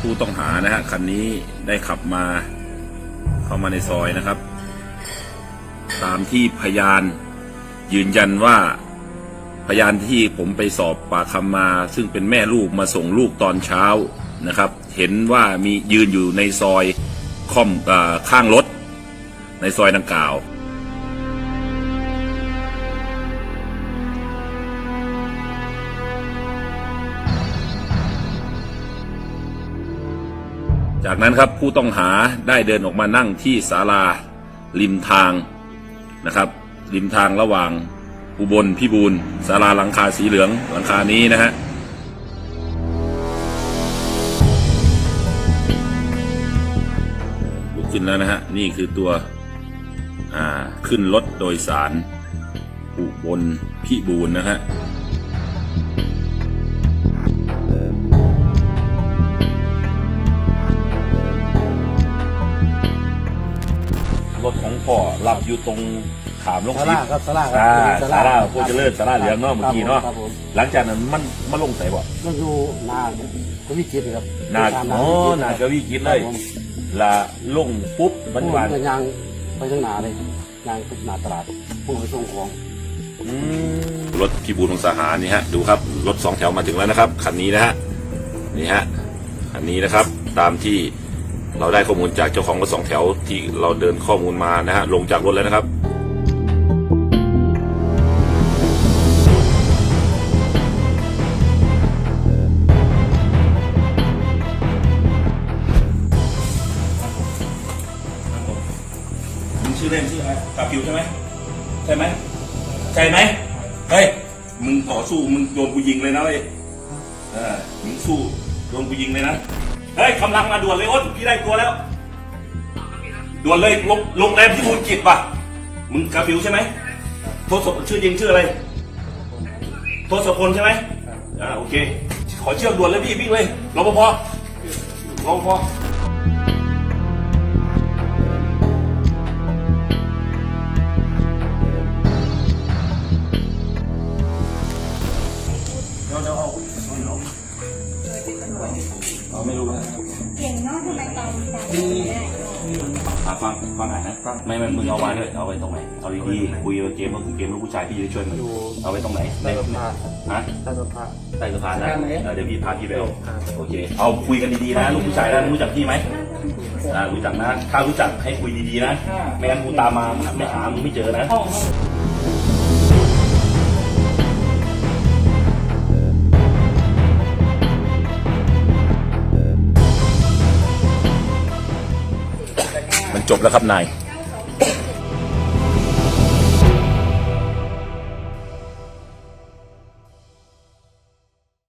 ผู้ต้องหานะฮะคันนี้ได้ขับมาเข้ามาในซอยนะครับ ตามที่พยานยืนยันว่าพยานที่ผมไปสอบปากคำมา ซึ่งเป็นแม่ลูกมาส่งลูกตอนเช้านะครับ เห็นว่ามียืนอยู่ในซอยค่อมอข้างรถในซอยดังกล่าว จากนั้นครับผู้ต้องหาได้เดินออกมานั่งที่ศาลาริมทางนะครับริมทางระหว่างอุบลพิบูลศาลาหลังคาสีเหลืองหลังคานี้นะฮะลุกขึ้นแล้วนะฮะนี่คือตัวขึ้นรถโดยสารอุบลพิบูลนะฮะ รถของพ่อหลับอยู่ตรงขามลงสาราครับสาราครัอ่าบสาราโคเจริญสาราเหลืองเนาะเมื่อกี้เนาะครับผมหลังจากนั้นมันมาลงใส่บ่ก็อยู่นาก็วิจิตรครับนาตมอ๋อวิจิตรนากวีกินเลยครับผมละลงปุ๊บมันผมวานจะยางไปทางนาเลยยางไปหนาตลาดผู้ไปส่งของรถพี่บูลของสหารนี่ฮะดูครับรถสองแถวมาถึงแล้วนะครับคันนี้นะฮะนี่ฮะคันนี้นะครับตามที่ เราได้ข้อมูลจากเจ้าของรถสองแถวที่เราเดินข้อมูลมานะฮะลงจากรถแล้วนะครับ มึงชื่อเล่นชื่ออะไรกาฟิวใช่ไหมใช่ไหมใช่ไหมเฮ้ยมึงต่อสู้มึงโดนกูยิงเลยนะเว้ยเออมึงสู้โดนกูยิงเลยนะ เฮ้ยกำลังมาด่วนเลยอ้นพี่ได้ตัวแล้ว ด่วนเลยลงลงแรมที่มูลกิจป่ะ มึงกาฟิวใช่ไหมโทษชื่อจริงชื่ออะไร โทษสพลใช่ไหมอ่าโอเค ขอเชือกด่วนเลยพี่วิ่งเลยรปภรปภ เอาไม่รู้นะเก่งเนาะทำไมตอนตอนไม่ได้อะฟังฟังอ่านนะไม่ไม่มึงเอามาด้วยเอาไว้ตรงไหนเอาดีๆคุยเกมก็คือเกมลูกผู้ชายพี่จะช่วยมึงเอาไว้ตรงไหนใต้สะพานฮะใต้สะพานใต้สะพานนะใต้ไหนเออเดี๋ยวพี่พาพี่ไปเอาโอเค เอาคุยกันดีๆนะลูกผู้ชายนะรู้จักพี่ไหมอ่ารู้จักนะถ้ารู้จักให้คุยดีๆนะไม่งั้นกูตามมาไม่หามึงไม่เจอนะ จบแล้วครับนาย